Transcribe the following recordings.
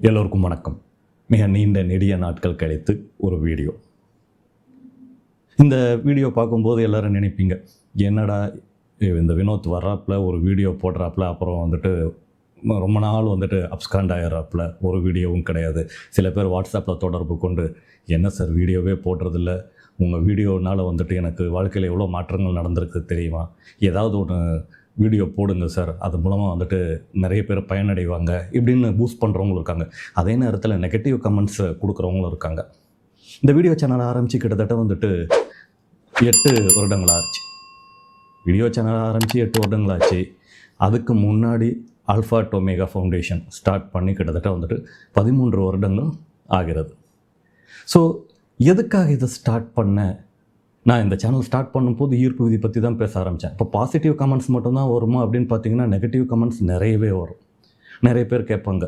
எல்லோருக்கும் வணக்கம். மிக நீண்ட நெடிய நாட்கள் கழித்து ஒரு வீடியோ. இந்த வீடியோ பார்க்கும்போது எல்லோரும் நினைப்பீங்க என்னடா இந்த வினோத் வர்றாப்புல ஒரு வீடியோ போடுறாப்புல அப்புறம் வந்துட்டு ரொம்ப நாள் வந்துட்டு அப்ஸ்காண்ட் ஆகிறாப்புல ஒரு வீடியோவும் கிடையாது. சில பேர் வாட்ஸ்அப்பில் தொடர்பு கொண்டு என்ன சார் வீடியோவே போடுறதில்ல உங்கள் வீடியோனால் வந்துட்டு எனக்கு வாழ்க்கையில் எவ்வளோ மாற்றங்கள் நடந்திருக்கு தெரியுமா? ஏதாவது ஒன்று வீடியோ போடுங்க சார். அது மூலமாக வந்துட்டு நிறைய பேர் பயனடைவாங்க. இப்படின்னு பூஸ்ட் பண்ணுறவங்களும் இருக்காங்க. அதே நேரத்தில் நெகட்டிவ் கமெண்ட்ஸ் கொடுக்குறவங்களும் இருக்காங்க. இந்த வீடியோ சேனல் ஆரம்பித்து கிட்டத்தட்ட வந்துட்டு எட்டு வருடங்கள் ஆச்சு. வீடியோ சேனல் ஆரம்பித்து எட்டு வருடங்கள் ஆச்சு. அதுக்கு முன்னாடி ஆல்ஃபா டொமேகா ஃபவுண்டேஷன் ஸ்டார்ட் பண்ணி கிட்டத்தட்ட வந்துட்டு பதிமூன்று வருடங்கள் ஆகிறது. ஸோ எதுக்காக இதை ஸ்டார்ட் பண்ணேன் நான் இந்த சேனல் ஸ்டார்ட் பண்ணும்போது ஈர்ப்பு விதி பற்றி தான் பேச ஆரம்பித்தேன் இப்போ பாசிட்டிவ் கமெண்ட்ஸ் மட்டும்தான் வருமா அப்படின்னு பார்த்தீங்கன்னா நெகட்டிவ் கமெண்ட்ஸ் நிறையவே வரும். நிறைய பேர் கேட்பாங்க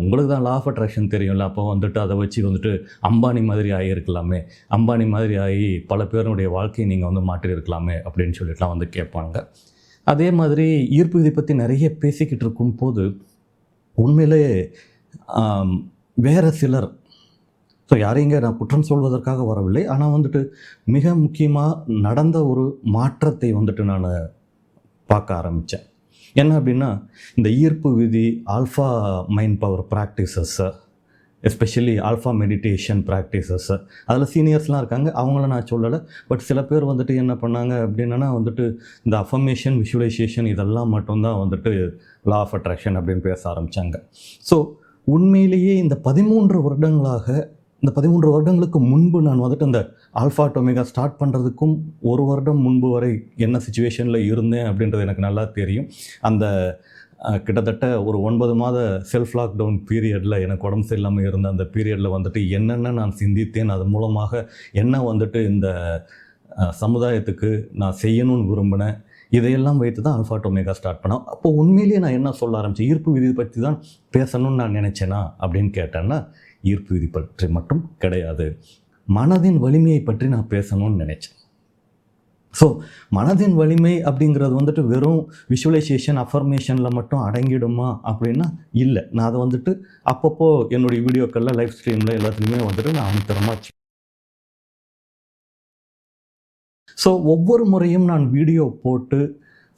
உங்களுக்கு தான் லா ஆஃப் அட்ராக்ஷன் தெரியும்ல அப்போ வந்துட்டு அதை வச்சு வந்துட்டு அம்பானி மாதிரி ஆகியிருக்கலாமே. அம்பானி மாதிரி ஆகி பல பேருடைய வாழ்க்கையை நீங்கள் வந்து மாற்றியிருக்கலாமே அப்படின்னு சொல்லிட்டுலாம் வந்து கேட்பாங்க. அதே மாதிரி ஈர்ப்பு விதி பற்றி நிறைய பேசிக்கிட்டு இருக்கும்போது உண்மையிலே வேறு சிலர் ஸோ யாரையும் இங்கே நான் குற்றம் சொல்வதற்காக வரவில்லை. ஆனால் வந்துட்டு மிக முக்கியமாக நடந்த ஒரு மாற்றத்தை வந்துட்டு நான் பார்க்க ஆரம்பித்தேன் என்ன அப்படின்னா இந்த ஈர்ப்பு விதி alpha mind power practices especially alpha meditation practices அதில் சீனியர்ஸ்லாம் இருக்காங்க. அவங்கள நான் சொல்லலை. பட் சில பேர் வந்துட்டு என்ன பண்ணாங்க அப்படின்னா வந்துட்டு இந்த அஃபர்மேஷன் விஷுவலைசேஷன் இதெல்லாம் மட்டும்தான் வந்துட்டு லா ஆஃப் அட்ராக்ஷன் அப்படின்னு பேச ஆரம்பித்தாங்க ஸோ உண்மையிலேயே இந்த பதிமூன்று வருடங்களாக இந்த பதிமூன்று வருடங்களுக்கு முன்பு நான் வந்துட்டு இந்த ஆல்ஃபா டொமேகா ஸ்டார்ட் பண்ணுறதுக்கும் ஒரு வருடம் முன்பு வரை என்ன சுச்சுவேஷனில் இருந்தேன் அப்படின்றது எனக்கு நல்லா தெரியும். அந்த கிட்டத்தட்ட ஒரு ஒன்பது மாத செல்ஃப் லாக்டவுன் பீரியடில் எனக்கு உடம்பு சரியில்லாமல் இருந்த அந்த பீரியடில் வந்துட்டு என்னென்ன நான் சிந்தித்தேன் அது மூலமாக என்ன வந்துட்டு இந்த சமுதாயத்துக்கு நான் செய்யணும்னு விரும்பினேன் இதையெல்லாம் வைத்து தான் ஆல்ஃபா டொமேகா ஸ்டார்ட் பண்ணோம். அப்போது உண்மையிலேயே நான் என்ன சொல்ல ஆரம்பித்தேன் ஈர்ப்பு விதி பற்றி தான் பேசணும்னு நான் நினச்சேனா அப்படின்னு கேட்டேன்னா ஈர்ப்பு விதி பற்றி மட்டும் கிடையாது. மனதின் வலிமையை பற்றி நான் பேசணும்னு நினச்சேன். ஸோ மனதின் வலிமை அப்படிங்கிறது வந்துட்டு வெறும் விஷுவலைசேஷன் அஃபர்மேஷனில் மட்டும் அடங்கிடுமா அப்படின்னா இல்லை. நான் அதை வந்துட்டு அப்பப்போ என்னுடைய வீடியோக்களில் லைவ் ஸ்ட்ரீமில் எல்லாத்துலேயுமே வந்துட்டு நான் அனுத்தரமாக ஸோ ஒவ்வொரு முறையும் நான் வீடியோ போட்டு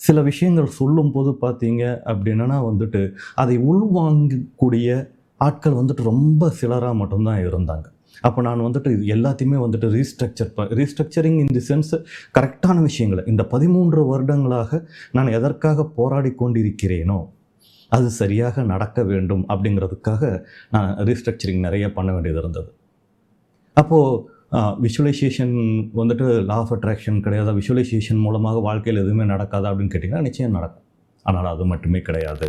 சில விஷயங்கள் சொல்லும்போது பார்த்தீங்க அப்படின்னா வந்துட்டு அதை உள்வாங்கக்கூடிய ஆட்கள் வந்துட்டு ரொம்ப சிலராக மட்டும்தான் இருந்தாங்க. அப்போ நான் வந்துட்டு இது எல்லாத்தையுமே வந்துட்டு ரீஸ்ட்ரக்சர் ப ரீஸ்ட்ரக்சரிங் இன் தி சென்ஸ் கரெக்டான விஷயங்களை இந்த பதிமூன்று வருடங்களாக நான் எதற்காக போராடி கொண்டிருக்கிறேனோ அது சரியாக நடக்க வேண்டும் அப்படிங்கிறதுக்காக நான் ரீஸ்ட்ரக்சரிங் நிறைய பண்ண வேண்டியது இருந்தது. அப்போது விஷுவலைசேஷன் வந்துட்டு லா ஆஃப் அட்ராக்ஷன் கிடையாது விஷுவலைசேஷன் மூலமாக வாழ்க்கையில் எதுவுமே நடக்காதா அப்படின்னு கேட்டிங்கன்னா நிச்சயம் நடக்கும். ஆனால் அது மட்டுமே கிடையாது.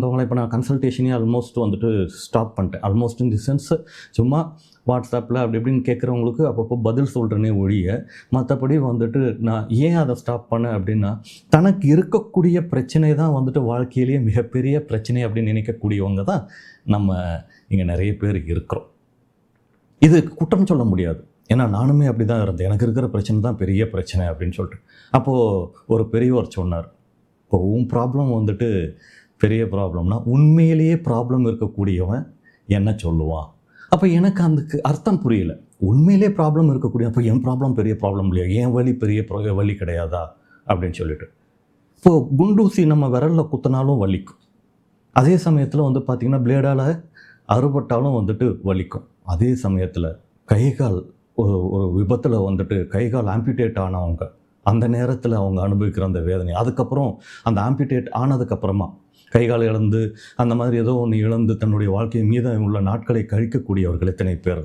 அஃபர்மேஷன் வந்தவங்களை இப்போ நான் கன்சல்டேஷனே ஆல்மோஸ்ட் வந்துட்டு ஸ்டாப் பண்ணிட்டேன். ஆல்மோஸ்ட் இன் தி சென்ஸ் சும்மா வாட்ஸ்அப்பில் அப்படி இப்படின்னு கேட்குறவங்களுக்கு அப்பப்போ பதில் சொல்கிறேனே ஒழிய மற்றபடி வந்துட்டு நான் ஏன் அதை ஸ்டாப் பண்ணேன் அப்படின்னா தனக்கு இருக்கக்கூடிய பிரச்சனை தான் வந்துட்டு வாழ்க்கையிலேயே மிகப்பெரிய பிரச்சனை அப்படின்னு நினைக்கக்கூடியவங்க தான் நம்ம இங்கே நிறைய பேர் இருக்கிறோம். இது குற்றம் சொல்ல முடியாது. ஏன்னா நானுமே அப்படி தான் இருந்தேன். எனக்கு இருக்கிற பிரச்சனை தான் பெரிய பிரச்சனை அப்படின்னு சொல்லிட்டு. அப்போது ஒரு பெரியவர் சொன்னார் இப்போ உன் ப்ராப்ளம் வந்துட்டு பெரிய ப்ராப்ளம்னா உண்மையிலேயே ப்ராப்ளம் இருக்கக்கூடியவன் என்ன சொல்லுவான். அப்போ எனக்கு அதுக்கு அர்த்தம் புரியல. உண்மையிலேயே ப்ராப்ளம் இருக்கக்கூடிய அப்போ என் ப்ராப்ளம் பெரிய ப்ராப்ளம் இல்லையா? என் வலி பெரிய வழி வலி கிடையாதா? அப்படின்னு சொல்லிட்டு. இப்போது குண்டூசி நம்ம விரலில் குத்தினாலும் வலிக்கும். அதே சமயத்தில் வந்து பார்த்திங்கன்னா பிளேடால் அறுபட்டாலும் வந்துட்டு வலிக்கும். அதே சமயத்தில் கை கால் ஒரு ஒரு விபத்தில் வந்துட்டு கை கால் ஆம்பிடேட் ஆனவங்க அந்த நேரத்தில் அவங்க அனுபவிக்கிற அந்த வேதனை. அதுக்கப்புறம் அந்த ஆம்பிடேட் ஆனதுக்கப்புறமா கை கால் இழந்து அந்த மாதிரி ஏதோ ஒன்று இழந்து தன்னுடைய வாழ்க்கை மீதம் உள்ள நாட்களை கழிக்கக்கூடியவர்கள் எத்தனை பேர்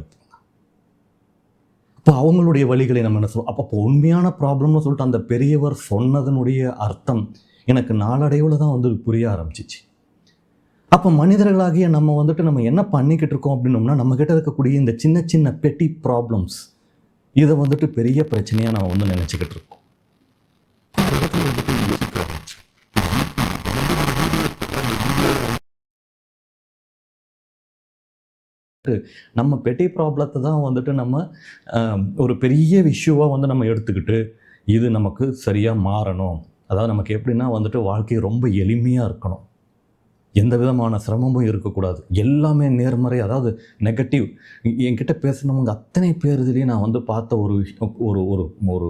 அப்போ அவங்களுடைய வழிகளை நம்ம என்ன சொல்லுவோம் அப்போ அப்போ உண்மையான ப்ராப்ளம்னு சொல்லிட்டு அந்த பெரியவர் சொன்னதனுடைய அர்த்தம் எனக்கு நாளடைவில் தான் வந்து புரிய ஆரம்பிச்சிச்சு. அப்போ மனிதர்களாகிய நம்ம வந்துட்டு நம்ம என்ன பண்ணிக்கிட்டு இருக்கோம் அப்படின்னோம்னா நம்மக்கிட்ட இருக்கக்கூடிய இந்த சின்ன சின்ன பெட்டி ப்ராப்ளம்ஸ் இதை வந்துட்டு பெரிய பிரச்சனையாக நம்ம வந்து நினச்சிக்கிட்டு இருக்கோம். நம்ம பெட்டி ப்ராப்ளத்தை தான் வந்துட்டு நம்ம ஒரு பெரிய இஷ்யூவாக வந்து நம்ம எடுத்துக்கிட்டு இது நமக்கு சரியாக மாறணும். அதாவது நமக்கு எப்படின்னா வந்துட்டு வாழ்க்கை ரொம்ப எளிமையாக இருக்கணும். எந்த விதமான சிரமமும் இருக்கக்கூடாது. எல்லாமே நேர்மறை அதாவது நெகட்டிவ் என்கிட்ட பேசினவங்க அத்தனை பேர் இதுலேயும் நான் வந்து பார்த்த ஒரு ஒரு ஒரு ஒரு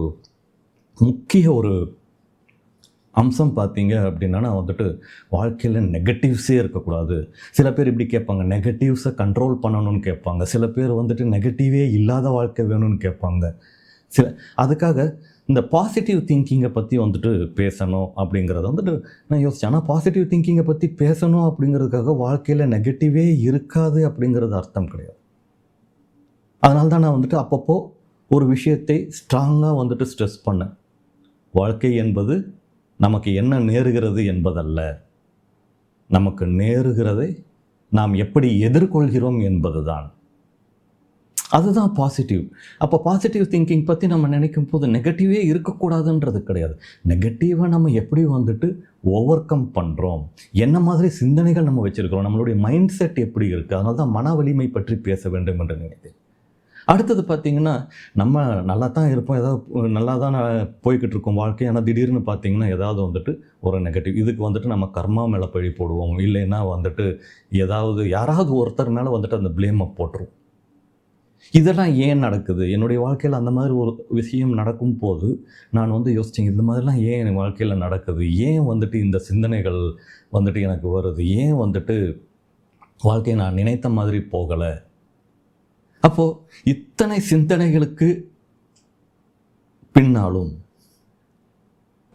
முக்கிய ஒரு அம்சம் பார்த்தீங்க அப்படின்னா நான் வந்துட்டு வாழ்க்கையில் நெகட்டிவ்ஸே இருக்கக்கூடாது. சில பேர் இப்படி கேட்பாங்க நெகட்டிவ்ஸை கண்ட்ரோல் பண்ணணும்னு கேட்பாங்க. சில பேர் வந்துட்டு நெகட்டிவே இல்லாத வாழ்க்கை வேணும்னு கேட்பாங்க. சில அதுக்காக இந்த பாசிட்டிவ் திங்கிங்கை பற்றி வந்துட்டு பேசணும் அப்படிங்கிறத வந்துட்டு நான் யோசித்தேன் ஆனால் பாசிட்டிவ் திங்கிங்கை பற்றி பேசணும் அப்படிங்கிறதுக்காக வாழ்க்கையில் நெகட்டிவே இருக்காது அப்படிங்கிறது அர்த்தம் கிடையாது. அதனால தான் நான் வந்துட்டு அப்பப்போ ஒரு விஷயத்தை ஸ்ட்ராங்காக வந்துட்டு ஸ்ட்ரெஸ் பண்ணேன். வாழ்க்கை என்பது நமக்கு என்ன நேருகிறது என்பதல்ல. நமக்கு நேருகிறதை நாம் எப்படி எதிர்கொள்கிறோம் என்பதுதான். அதுதான் பாசிட்டிவ் அப்போ பாசிட்டிவ் திங்கிங் பற்றி நம்ம நினைக்கும் போது நெகட்டிவே இருக்கக்கூடாதுன்றது கிடையாது. நெகட்டிவை நம்ம எப்படி வந்துட்டு ஓவர் கம் பண்ணுறோம் என்ன மாதிரி சிந்தனைகள் நம்ம வச்சுருக்கிறோம்? நம்மளுடைய மைண்ட் செட் எப்படி இருக்குது அதனால தான் மன வலிமை பற்றி பேச வேண்டும் என்று நினைத்தேன். அடுத்தது பார்த்தீங்கன்னா நம்ம நல்லா தான் இருப்போம். ஏதாவது நல்லா தான் நான் போய்கிட்டு இருக்கோம் வாழ்க்கை. ஆனால் திடீர்னு பார்த்தீங்கன்னா ஏதாவது வந்துட்டு ஒரு நெகட்டிவ் இதுக்கு வந்துட்டு நம்ம கர்மா மேலே பழி போடுவோம். இல்லைன்னா வந்துட்டு ஏதாவது யாராவது ஒருத்தர் மேலே வந்துட்டு அந்த ப்ளேமை போட்டுருவோம் இதெல்லாம் ஏன் நடக்குது? என்னுடைய வாழ்க்கையில் அந்த மாதிரி ஒரு விஷயம் நடக்கும் போது நான் வந்து யோசித்தேன் இந்த மாதிரிலாம் ஏன் என் வாழ்க்கையில் நடக்குது? ஏன் வந்துட்டு இந்த சிந்தனைகள் வந்துட்டு எனக்கு வருது? ஏன் வந்துட்டு வாழ்க்கையை நான் நினைத்த மாதிரி போகலை? அப்போது இத்தனை சிந்தனைகளுக்கு பின்னாலும்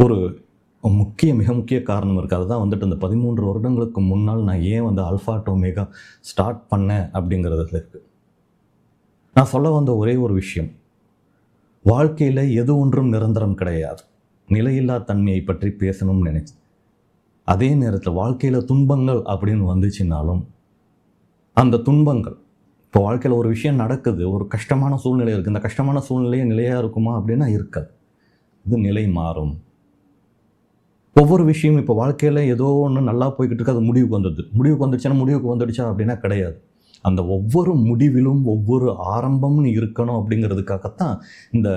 ஒரு முக்கிய மிக முக்கிய காரணம் இருக்குது அதுதான் வந்துட்டு இந்த பதிமூன்று வருடங்களுக்கு முன்னால் நான் ஏன் வந்து அல்ஃபா டோமேகா ஸ்டார்ட் பண்ணேன் அப்படிங்கிறதுல இருக்குது நான் சொல்ல வந்த ஒரே ஒரு விஷயம். வாழ்க்கையில் எது ஒன்றும் நிரந்தரம் கிடையாது. நிலையில்லா தன்மையை பற்றி பேசணும்னு நினைச்சேன் அதே நேரத்தில் வாழ்க்கையில் துன்பங்கள் அப்படின்னு வந்துச்சுனாலும் அந்த துன்பங்கள் இப்போ வாழ்க்கையில் ஒரு விஷயம் நடக்குது ஒரு கஷ்டமான சூழ்நிலை இருக்குது இந்த கஷ்டமான சூழ்நிலையே நிலையாக இருக்குமா அப்படின்னா இருக்காது. இது நிலை மாறும். ஒவ்வொரு விஷயம் இப்போ வாழ்க்கையில் ஏதோ ஒன்று நல்லா போய்கிட்டு இருக்கு அது முடிவுக்கு வந்தது முடிவுக்கு வந்துடுச்சுன்னா முடிவுக்கு வந்துடுச்சா அப்படின்னா கிடையாது. அந்த ஒவ்வொரு முடிவிலும் ஒவ்வொரு ஆரம்பம்னு இருக்கணும் அப்படிங்கிறதுக்காகத்தான் இந்த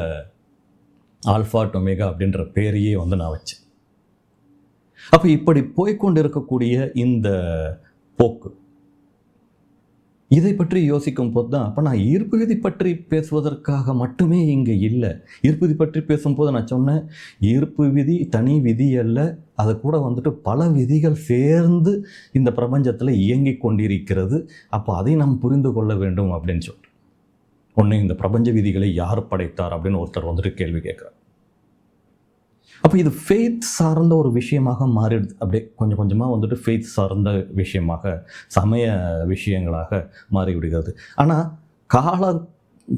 ஆல்ஃபா டொமேகா அப்படின்ற பேரையே வந்து நான் வச்சேன். அப்போ இப்படி போய்க்கொண்டு இருக்கக்கூடிய இந்த போக்கு இதை பற்றி யோசிக்கும் போது தான் அப்போ நான் ஈர்ப்பு விதி பற்றி பேசுவதற்காக மட்டுமே இங்கே இல்லை. ஈர்ப்பு விதி பற்றி பேசும்போது நான் சொன்னேன் ஈர்ப்பு விதி தனி விதி அல்ல. அது கூட வந்துட்டு பல விதிகள் சேர்ந்து இந்த பிரபஞ்சத்தில் இயங்கிக் கொண்டிருக்கிறது. அப்போ அதை நாம் புரிந்து கொள்ள வேண்டும் அப்படின்னு சொல்கிறேன் ஒன்று இந்த பிரபஞ்ச விதிகளை யார் படைத்தார் அப்படின்னு ஒருத்தர் வந்துட்டு கேள்வி கேட்குறார். அப்போ இது ஃபெய்த் சார்ந்த ஒரு விஷயமாக மாறிடுது. அப்படியே கொஞ்சம் கொஞ்சமாக வந்துட்டு ஃபெய்த் சார்ந்த விஷயமாக சமய விஷயங்களாக மாறிவிடுகிறது. ஆனால் கால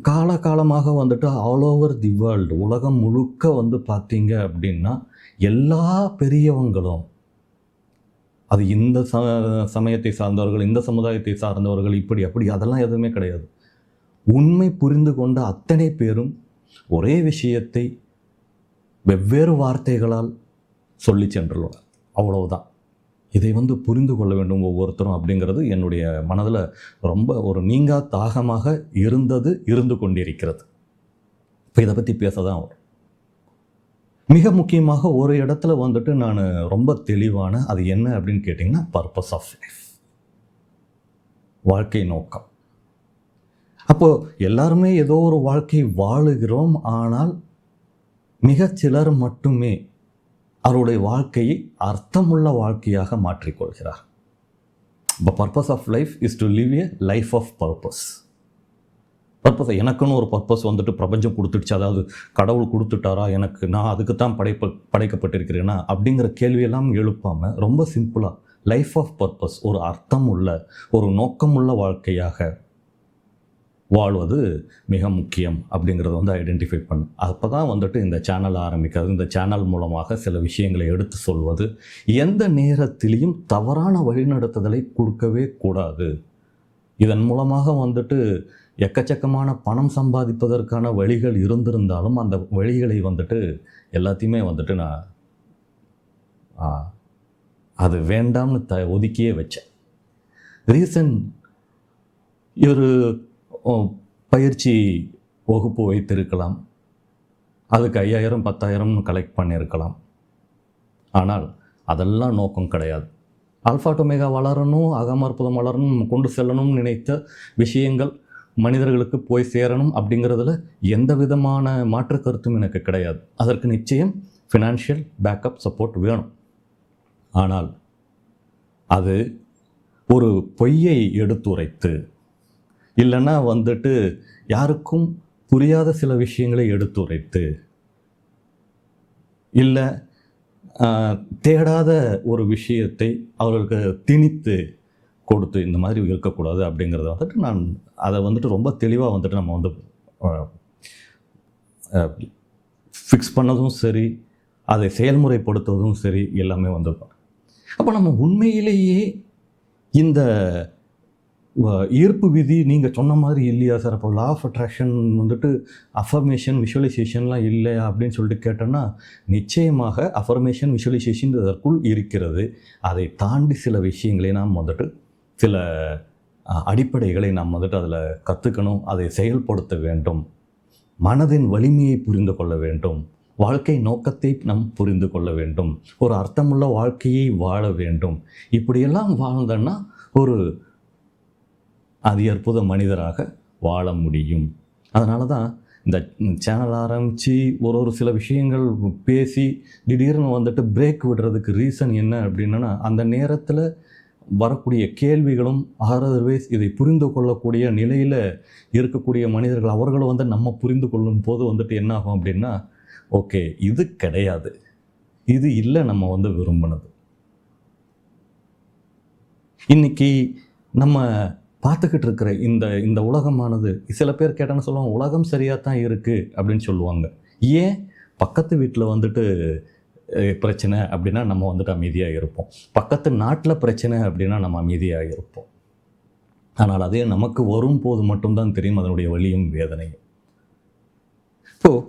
காலகாலமாக வந்துட்டு ஆல் ஓவர் தி வேர்ல்டு உலகம் முழுக்க வந்து பார்த்தீங்க அப்படின்னா எல்லா பெரியவங்களும் அது இந்த ச சமயத்தை சார்ந்தவர்கள் இந்த சமுதாயத்தை சார்ந்தவர்கள் இப்படி அப்படி அதெல்லாம் எதுவுமே கிடையாது. உண்மை புரிந்து கொண்ட அத்தனை பேரும் ஒரே விஷயத்தை வெவ்வேறு வார்த்தைகளால் சொல்லி சென்றுள்ளனர் அவ்வளவுதான். இதை வந்து புரிந்து கொள்ள வேண்டும் ஒவ்வொருத்தரும் அப்படிங்கிறது என்னுடைய மனதில் ரொம்ப ஒரு நீங்கா தாகமாக இருந்தது இருந்து கொண்டிருக்கிறது. இப்போ இதை பற்றி பேச தான் வரும். மிக முக்கியமாக ஒரு இடத்துல வந்துட்டு நான் ரொம்ப தெளிவான அது என்ன அப்படின்னு கேட்டிங்கன்னா பர்பஸ் ஆஃப் லைஃப் வாழ்க்கை நோக்கம். அப்போது எல்லாருமே ஏதோ ஒரு வாழ்க்கை வாழுகிறோம் ஆனால் மிகச்சிலர் மட்டுமே அவருடைய வாழ்க்கையை அர்த்தமுள்ள வாழ்க்கையாக மாற்றிக்கொள்கிறார். இப்போ purpose of life is to live a life of purpose purpose எனக்குன்னு ஒரு பர்பஸ் வந்துட்டு பிரபஞ்சம் கொடுத்துடுச்சு. அதாவது கடவுள் கொடுத்துட்டாரா? எனக்கு நான் அதுக்கு தான் படைப்ப படைக்கப்பட்டிருக்கிறேன்னா அப்படிங்கிற கேள்வியெல்லாம் எழுப்பாமல் ரொம்ப சிம்பிளாக லைஃப் ஆஃப் பர்பஸ் ஒரு அர்த்தம் உள்ள ஒரு நோக்கமுள்ள வாழ்க்கையாக வாழ்வது மிக முக்கியம் அப்படிங்கிறத வந்து ஐடென்டிஃபை பண்ணும் அப்போ தான் வந்துட்டு இந்த சேனல் ஆரம்பிக்கிறது இந்த சேனல் மூலமாக சில விஷயங்களை எடுத்து சொல்வது எந்த நேரத்திலையும் தவறான வழிநடத்துதலை கொடுக்கவே கூடாது. இதன் மூலமாக வந்துட்டு எக்கச்சக்கமான பணம் சம்பாதிப்பதற்கான வழிகள் இருந்திருந்தாலும் அந்த வழிகளை வந்துட்டு எல்லாத்தையுமே வந்துட்டு நான் அது வேண்டாம்னு த ஒதுக்கியே வச்சேன். ரீசன் இவர் பயிற்சி வகுப்பு வைத்திருக்கலாம். அதுக்கு ஐயாயிரம் பத்தாயிரம் கலெக்ட் பண்ணியிருக்கலாம் ஆனால் அதெல்லாம் நோக்கம் கிடையாது. ஆல்ஃபா டொமேகா வளரணும் அகமற்புதம் வளரணும் கொண்டு செல்லணும்னு நினைத்த விஷயங்கள் மனிதர்களுக்கு போய் சேரணும் அப்படிங்கிறதுல எந்த விதமான மாற்று கருத்தும் எனக்கு கிடையாது. அதற்கு நிச்சயம் ஃபினான்ஷியல் பேக்கப் சப்போர்ட் வேணும். ஆனால் அது ஒரு பொய்யை எடுத்துரைத்து இல்லைன்னா வந்துட்டு யாருக்கும் புரியாத சில விஷயங்களை எடுத்துரைத்து இல்லை தேடாத ஒரு விஷயத்தை அவர்களுக்கு திணித்து கொடுத்து இந்த மாதிரி இருக்கக்கூடாது அப்படிங்கிறத வந்துட்டு நான் அதை வந்துட்டு ரொம்ப தெளிவாக வந்துட்டு நம்ம வந்து ஃபிக்ஸ் பண்ணதும் சரி அதை செயல்முறைப்படுத்துவதும் சரி எல்லாமே வந்திருக்கும் அப்போ நம்ம உண்மையிலேயே இந்த ஈர்ப்பு விதி நீங்கள் சொன்ன மாதிரி இல்லையா சார் அப்போ லா ஆஃப் அட்ராக்ஷன் வந்துட்டு அஃபர்மேஷன் விஷுவலைசேஷன்லாம் இல்லையா அப்படின்னு சொல்லிட்டு கேட்டோன்னா நிச்சயமாக அஃபர்மேஷன் விஷுவலைசேஷன் இதற்குள் இருக்கிறது. அதை தாண்டி சில விஷயங்களை நாம் வந்துட்டு சில அடிப்படைகளை நாம் வந்துட்டு அதில் கற்றுக்கணும் அதை செயல்படுத்த வேண்டும். மனதின் வலிமையை புரிந்து கொள்ள வேண்டும். வாழ்க்கை நோக்கத்தை நாம் புரிந்து கொள்ள வேண்டும். ஒரு அர்த்தமுள்ள வாழ்க்கையை வாழ வேண்டும். இப்படியெல்லாம் வாழ்ந்தோன்னா ஒரு அதி அற்புத மனிதராக வாழ முடியும். அதனால தான் இந்த சேனல் ஆரம்பித்து ஒரு ஒரு சில விஷயங்கள் பேசி திடீர்னு வந்துட்டு பிரேக் விடுறதுக்கு ரீசன் என்ன அப்படின்னா அந்த நேரத்தில் வரக்கூடிய கேள்விகளும் அதர்வைஸ் இதை புரிந்து கொள்ளக்கூடிய நிலையில் இருக்கக்கூடிய மனிதர்கள் அவர்களும் வந்து நம்ம புரிந்து கொள்ளும் போது வந்துட்டு என்ன ஆகும் அப்படின்னா ஓகே இது கிடையாது. இது இல்லை நம்ம வந்து விரும்பினது. இன்றைக்கி நம்ம பார்த்துக்கிட்டு இருக்கிற இந்த இந்த உலகமானது சில பேர் கேட்டான்னு சொல்லுவாங்க உலகம் சரியாக தான் இருக்குது அப்படின்னு சொல்லுவாங்க. ஏன்? பக்கத்து வீட்டில் வந்துட்டு பிரச்சனை அப்படின்னா நம்ம வந்துட்டு அமைதியாக இருப்போம். பக்கத்து நாட்டில் பிரச்சனை அப்படின்னா நம்ம அமைதியாக இருப்போம். ஆனால் அதே நமக்கு வரும்போது மட்டும்தான் தெரியும் அதனுடைய வலியும் வேதனையும். இப்போது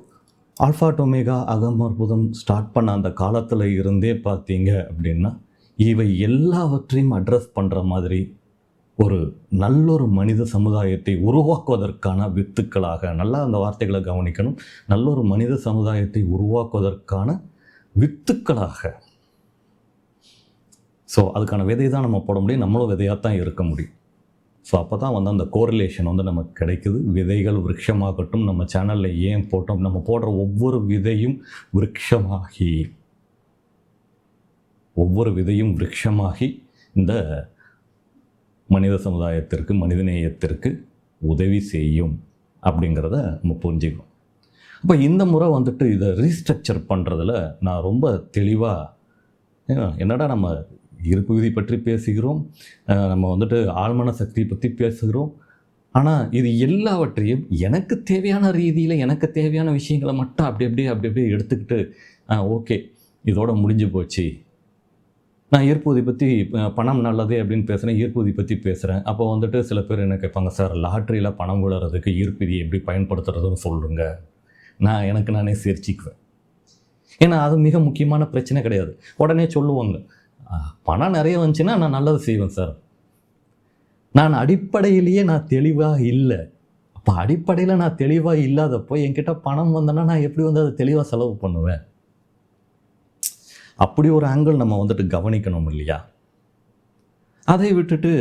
ஆல்ஃபா டொமேகா அகம் அற்புதம் ஸ்டார்ட் பண்ண அந்த காலத்தில் இருந்தே பார்த்தீங்க அப்படின்னா இவை எல்லாவற்றையும் அட்ரஸ் பண்ணுற மாதிரி ஒரு நல்லொரு மனித சமுதாயத்தை உருவாக்குவதற்கான வித்துக்களாக நல்லா அந்த வார்த்தைகளை கவனிக்கணும். நல்லொரு மனித சமுதாயத்தை உருவாக்குவதற்கான வித்துக்களாக. ஸோ அதுக்கான விதை தான் நம்ம போட முடியும். நம்மளும் விதையாக தான் இருக்க முடியும். ஸோ அப்போ தான் வந்து அந்த கோரிலேஷன் வந்து நமக்கு கிடைக்குது. விதைகள் விருட்சமாகட்டும் நம்ம சேனலில் ஏன் போட்டோம் நம்ம போடுற ஒவ்வொரு விதையும் விருட்சமாகி ஒவ்வொரு விதையும் விருட்சமாகி இந்த மனித சமுதாயத்திற்கு மனிதநேயத்திற்கு உதவி செய்யும் அப்படிங்கிறத நம்ம புரிஞ்சுக்கணும். அப்போ இந்த முறை வந்துட்டு இதை ரீஸ்ட்ரக்சர் பண்ணுறதுல நான் ரொம்ப தெளிவாக என்னடா நம்ம இருப்பு விதி பற்றி பேசுகிறோம் நம்ம வந்துட்டு ஆழ்மன சக்தி பற்றி பேசுகிறோம். ஆனால் இது எல்லாவற்றையும் எனக்கு தேவையான ரீதியில் எனக்கு தேவையான விஷயங்களை மட்டும் அப்படி அப்படியே அப்படி அப்படியே எடுத்துக்கிட்டு ஓகே இதோட முடிஞ்சு போச்சு. நான் ஈர்ப்பூதி பற்றி பணம் நல்லது அப்படின்னு பேசுகிறேன் ஈர்ப்புதி பற்றி பேசுகிறேன் அப்போ வந்துட்டு சில பேர் என்ன கேட்பாங்க சார் லாட்ரியில் பணம் விழுறதுக்கு ஈர்ப்பிதி எப்படி பயன்படுத்துறதுன்னு சொல்லுங்க. நான் எனக்கு நானே சிரிச்சிக்குவேன். ஏன்னா அது மிக முக்கியமான பிரச்சனை கிடையாது. உடனே சொல்லுவாங்க பணம் நிறைய வந்துச்சுன்னா நான் நல்லது செய்வேன் சார். நான் அடிப்படையிலேயே நான் தெளிவாக இல்லை. அப்போ அடிப்படையில் நான் தெளிவாக இல்லாதப்போ என்கிட்ட பணம் வந்தேன்னா நான் எப்படி வந்து அதை தெளிவாக செலவு பண்ணுவேன்? அப்படி ஒரு ஆங்கிள் நம்ம வந்துட்டு கவனிக்கணும் இல்லையா? அதை விட்டுட்டு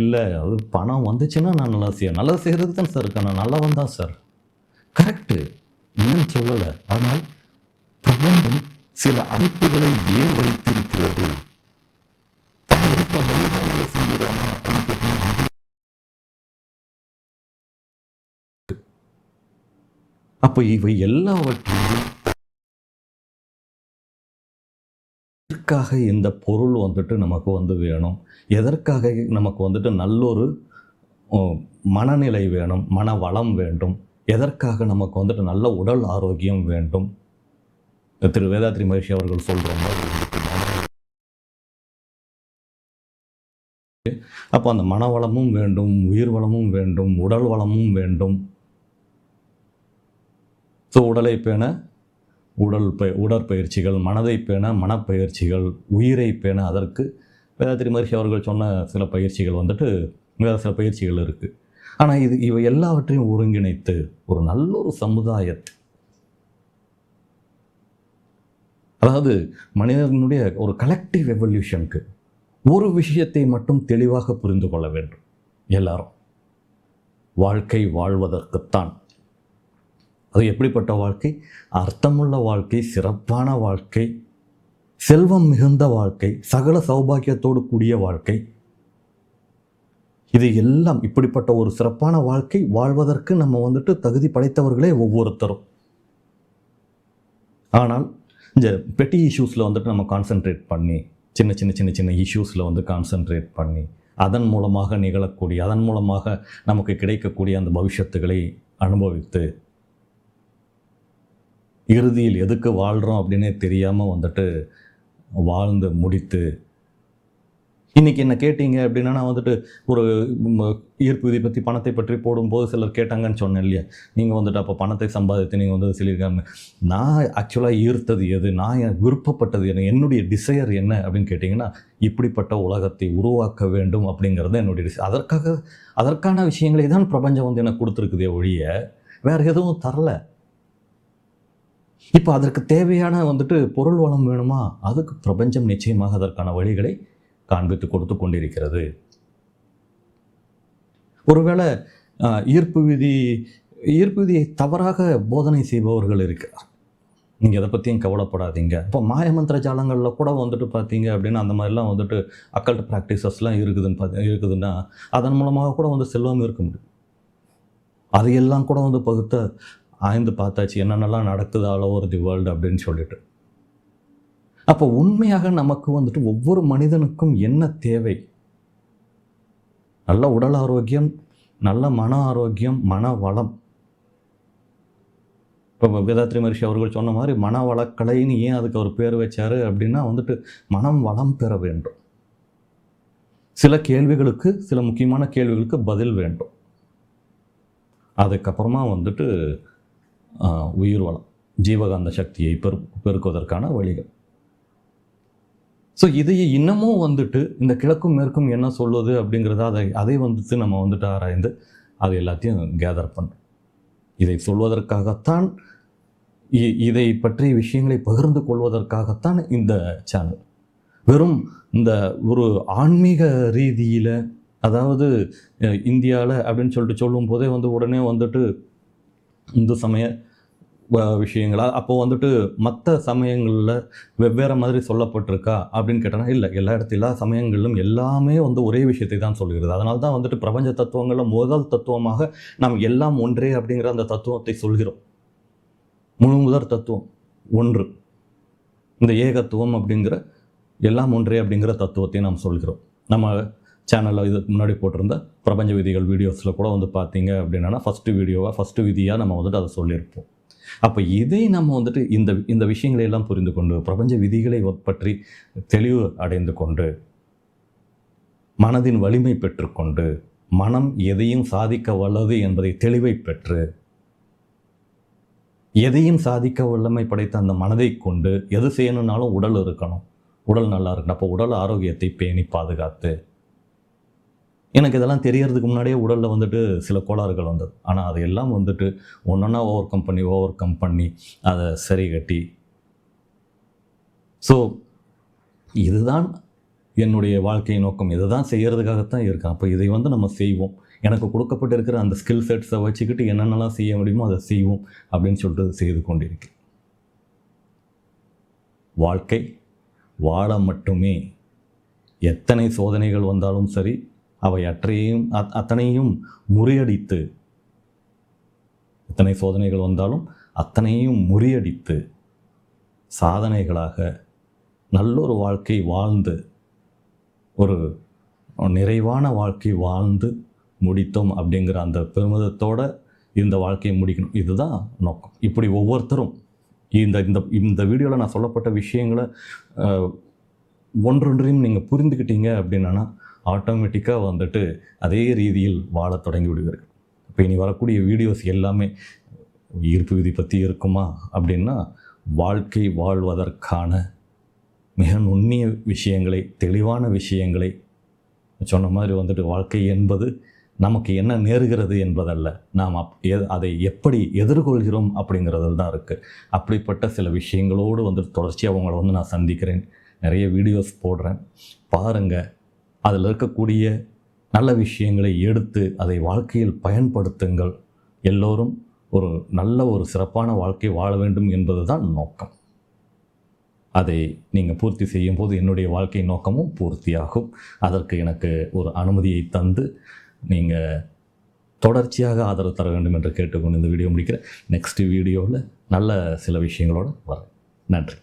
இல்லை அது பணம் வந்துச்சுன்னா நான் நல்லா செய்வேன் நல்லா செய்கிறது தான் சார் இருக்கேன் நான் நல்லவன் தான் சார் கரெக்டு இல்லைன்னு சொல்லலை. ஆனால் பிரபஞ்சம் சில அமைப்புகளை ஏன் வைத்திருக்கிறது அப்போ இவை எல்லாவற்றையும் எதற்காக இந்த பொருள் வந்துட்டு நமக்கு வந்து வேணும்? எதற்காக நமக்கு வந்துட்டு நல்லொரு மனநிலை வேணும் மன வளம் வேண்டும்? எதற்காக நமக்கு வந்துட்டு நல்ல உடல் ஆரோக்கியம் வேண்டும்? திரு வேதாத்ரி மகர்ஷி அவர்கள் சொல்கிறாங்க அப்போ அந்த மன வளமும் வேண்டும் உயிர் வளமும் வேண்டும் உடல் வளமும் வேண்டும். ஸோ உடலை பேண உடல் ப உடற்பயிற்சிகள் மனதை பேண மனப்பயிற்சிகள் உயிரை பேண அதற்கு வேதாத்திரி மகர்ஷி அவர்கள் சொன்ன சில பயிற்சிகள் வந்துட்டு வேறு சில பயிற்சிகள் இருக்குது ஆனால் இது இவை எல்லாவற்றையும் ஒருங்கிணைத்து ஒரு நல்ல ஒரு சமுதாயத்தை அதாவது மனிதனுடைய ஒரு கலெக்டிவ் எவல்யூஷனுக்கு ஒரு விஷயத்தை மட்டும் தெளிவாக புரிந்து கொள்ள வேண்டும். எல்லாரும். வாழ்க்கை வாழ்வதற்குத்தான். அது எப்படிப்பட்ட வாழ்க்கை? அர்த்தமுள்ள வாழ்க்கை சிறப்பான வாழ்க்கை செல்வம் மிகுந்த வாழ்க்கை சகல சௌபாக்கியத்தோடு கூடிய வாழ்க்கை. இது எல்லாம் இப்படிப்பட்ட ஒரு சிறப்பான வாழ்க்கை வாழ்வதற்கு நம்ம வந்துட்டு தகுதி படைத்தவர்களே ஒவ்வொருத்தரும். ஆனால் இந்த பெட்டி இஷ்யூஸில் வந்துட்டு நம்ம கான்சென்ட்ரேட் பண்ணி சின்ன சின்ன சின்ன சின்ன இஷ்யூஸில் வந்து கான்சென்ட்ரேட் பண்ணி அதன் மூலமாக நிகழக்கூடிய அதன் மூலமாக நமக்கு கிடைக்கக்கூடிய அந்த பவிஷத்துகளை அனுபவித்து இறுதியில் எதுக்கு வாழ்கிறோம் அப்படின்னே தெரியாமல் வந்துட்டு வாழ்ந்து முடித்து இன்றைக்கி என்ன கேட்டீங்க அப்படின்னா நான் வந்துட்டு ஒரு ஈர்ப்பு விதி பற்றி பணத்தை பற்றி போடும்போது சிலர் கேட்டாங்கன்னு சொன்னேன் இல்லையா? நீங்கள் வந்துட்டு அப்போ பணத்தை சம்பாதித்து நீங்கள் வந்து சொல்லியிருக்காங்க நான் ஆக்சுவலாக ஈர்த்தது எது? நான் என் விருப்பப்பட்டது என்ன? என்னுடைய டிசையர் என்ன அப்படின்னு கேட்டிங்கன்னா இப்படிப்பட்ட உலகத்தை உருவாக்க வேண்டும் அப்படிங்கிறது என்னுடைய டிசை அதற்காக அதற்கான விஷயங்களை தான் பிரபஞ்சம் வந்து எனக்கு கொடுத்துருக்குதே ஒழிய வேறு எதுவும் தரல. இப்போ அதற்கு தேவையான வந்துட்டு பொருள் வளம் வேணுமா? அதுக்கு பிரபஞ்சம் நிச்சயமாக அதற்கான வழிகளை காண்பித்து கொடுத்து கொண்டிருக்கிறது. ஒருவேளை ஈர்ப்பு விதி ஈர்ப்பு விதியை தவறாக போதனை செய்பவர்கள் இருக்கிறார் நீங்கள் எதை பற்றியும் கவலைப்படாதீங்க. இப்போ மாயமந்திர ஜாலங்களில் கூட வந்துட்டு பார்த்தீங்க அப்படின்னா அந்த மாதிரிலாம் வந்துட்டு அக்கல்ட் ப்ராக்டிசஸ்லாம் இருக்குதுன்னு பார்த்து இருக்குதுன்னா அதன் மூலமாக கூட வந்து செல்வம் இருக்க முடியும். அதையெல்லாம் கூட வந்து பகுத்த ஆய்ந்து பார்த்தாச்சு என்னென்னலாம் நடக்குது ஆல் ஓவர் தி வேர்ல்டு அப்படின்னு சொல்லிட்டு. அப்போ உண்மையாக நமக்கு வந்துட்டு ஒவ்வொரு மனிதனுக்கும் என்ன தேவை? நல்ல உடல் ஆரோக்கியம் நல்ல மன ஆரோக்கியம் மன வளம். இப்போ வேதாத்ரி மகர்ஷி அவர்கள் சொன்ன மாதிரி மன வளக்கலைன்னு ஏன் அதுக்கு அவர் பேர் வச்சார் அப்படின்னா வந்துட்டு மனம் வளம் பெற வேண்டும். சில கேள்விகளுக்கு சில முக்கியமான கேள்விகளுக்கு பதில் வேண்டும். அதுக்கப்புறமா வந்துட்டு உயிர் வளம் ஜீவகாந்த சக்தியை பெரு பெருக்குவதற்கான வழிகள். ஸோ இதையே இன்னமும் வந்துட்டு இந்த கிழக்கும் மேற்கும் என்ன சொல்லுது அப்படிங்கிறத அதை அதை வந்துட்டு நம்ம வந்துட்டு ஆராய்ந்து அது எல்லாத்தையும் கேதர் பண்ணுறோம் இதை சொல்வதற்காகத்தான் இ- இதை பற்றிய விஷயங்களை பகிர்ந்து கொள்வதற்காகத்தான் இந்த சேனல் வெறும் இந்த ஒரு ஆன்மீக ரீதியில் அதாவது இந்தியாவில் அப்படின்னு சொல்லிட்டு சொல்லும் போதே வந்து உடனே வந்துட்டு இந்து சமய விஷயங்களா. அப்போது வந்துட்டு மற்ற சமயங்களில் வெவ்வேறு மாதிரி சொல்லப்பட்டிருக்கா அப்படின்னு கேட்டோன்னா இல்லை. எல்லா இடத்துல எல்லா சமயங்களிலும் எல்லாமே வந்து ஒரே விஷயத்தை தான் சொல்கிறது. அதனால தான் வந்துட்டு பிரபஞ்ச தத்துவங்களில் முதல் தத்துவமாக நாம் எல்லாம் ஒன்றே அப்படிங்கிற அந்த தத்துவத்தை சொல்கிறோம். முழு முதற் தத்துவம் ஒன்று. இந்த ஏகத்துவம் அப்படிங்கிற எல்லாம் ஒன்றே அப்படிங்கிற தத்துவத்தை நாம் சொல்கிறோம். நம்ம சேனலில் இதுக்கு முன்னாடி போட்டிருந்த பிரபஞ்ச விதிகள் வீடியோஸில் கூட வந்து பார்த்தீங்க அப்படின்னா ஃபஸ்ட்டு வீடியோவாக ஃபஸ்ட்டு விதியாக நம்ம வந்துட்டு அதை சொல்லியிருப்போம். அப்போ இதை நம்ம வந்துட்டு இந்த இந்த விஷயங்களை எல்லாம் புரிந்து கொண்டு பிரபஞ்ச விதிகளை பற்றி தெளிவு அடைந்து கொண்டு மனதின் வலிமை பெற்றுக்கொண்டு மனம் எதையும் சாதிக்க வல்லது என்பதை தெளிவை பெற்று எதையும் சாதிக்க வல்லமை படைத்த அந்த மனதை கொண்டு எது செய்யணும்னாலும் உடல் இருக்கணும். உடல் நல்லா இருக்கணும். அப்போ உடல் ஆரோக்கியத்தை பேணி பாதுகாத்து எனக்கு இதெல்லாம் தெரியறதுக்கு முன்னாடியே உடலில் வந்துட்டு சில கோளாறுகள் வந்தது. ஆனால் அதையெல்லாம் வந்துட்டு ஒன்றா ஓவர் கம் பண்ணி ஓவர் கம் பண்ணி அதை சரி கட்டி. ஸோ இதுதான் என்னுடைய வாழ்க்கை நோக்கம். இதை தான் செய்கிறதுக்காகத்தான் இருக்கேன். அப்போ இதை வந்து நம்ம செய்வோம். எனக்கு கொடுக்கப்பட்டிருக்கிற அந்த ஸ்கில் செட்ஸை வச்சுக்கிட்டு என்னென்னலாம் செய்ய முடியுமோ அதை செய்வோம் அப்படின்னு சொல்லிட்டு செய்து கொண்டிருக்கேன். வாழ்க்கை வாழ மட்டுமே எத்தனை சோதனைகள் வந்தாலும் சரி அவை அற்றையும் அத்- அத்தனையும் முறியடித்து எத்தனை சோதனைகள் வந்தாலும் அத்தனையும் முறியடித்து சாதனைகளாக நல்லொரு வாழ்க்கை வாழ்ந்து ஒரு நிறைவான வாழ்க்கை வாழ்ந்து முடித்தோம் அப்படிங்கிற அந்த பெருமிதத்தோடு இந்த வாழ்க்கையை முடிக்கணும். இதுதான் நோக்கம். இப்படி ஒவ்வொருத்தரும் இந்த இந்த இந்த வீடியோவில் நான் சொல்லப்பட்ட விஷயங்களை ஒன்றொன்றையும் நீங்கள் புரிந்துக்கிட்டீங்க அப்படின்னா ஆட்டோமேட்டிக்காக வந்துட்டு அதே ரீதியில் வாழ தொடங்கி விடுவீர்கள் இப்போ இனி வரக்கூடிய வீடியோஸ் எல்லாமே ஈர்ப்பு விதி பற்றி இருக்குமா? அப்படின்னா வாழ்க்கை வாழ்வதற்கான மிக நுண்ணிய விஷயங்களை தெளிவான விஷயங்களை சொன்ன மாதிரி வந்துட்டு வாழ்க்கை என்பது நமக்கு என்ன நேருகிறது என்பதல்ல. நாம் அப் எ- அதை எப்படி எதிர்கொள்கிறோம் அப்படிங்கிறது தான் இருக்குது அப்படிப்பட்ட சில விஷயங்களோடு வந்து தொடர்ச்சியாக அவங்கள வந்து நான் சந்திக்கிறேன். நிறைய வீடியோஸ் போடுறேன். பாருங்கள் அதில் இருக்கக்கூடிய நல்ல விஷயங்களை எடுத்து அதை வாழ்க்கையில் பயன்படுத்துங்கள். எல்லோரும் ஒரு நல்ல ஒரு சிறப்பான வாழ்க்கை வாழ வேண்டும் என்பது தான் நோக்கம். அதை நீங்கள் பூர்த்தி செய்யும் போது என்னுடைய வாழ்க்கை நோக்கமும் பூர்த்தியாகும். அதற்கு எனக்கு ஒரு அனுமதியை தந்து நீங்கள் தொடர்ச்சியாக ஆதரவு தர வேண்டும் என்று கேட்டுக்கொண்டு இந்த வீடியோ முடிக்கிறேன். நெக்ஸ்ட் வீடியோவில் நல்ல சில விஷயங்களோடு வரேன். நன்றி.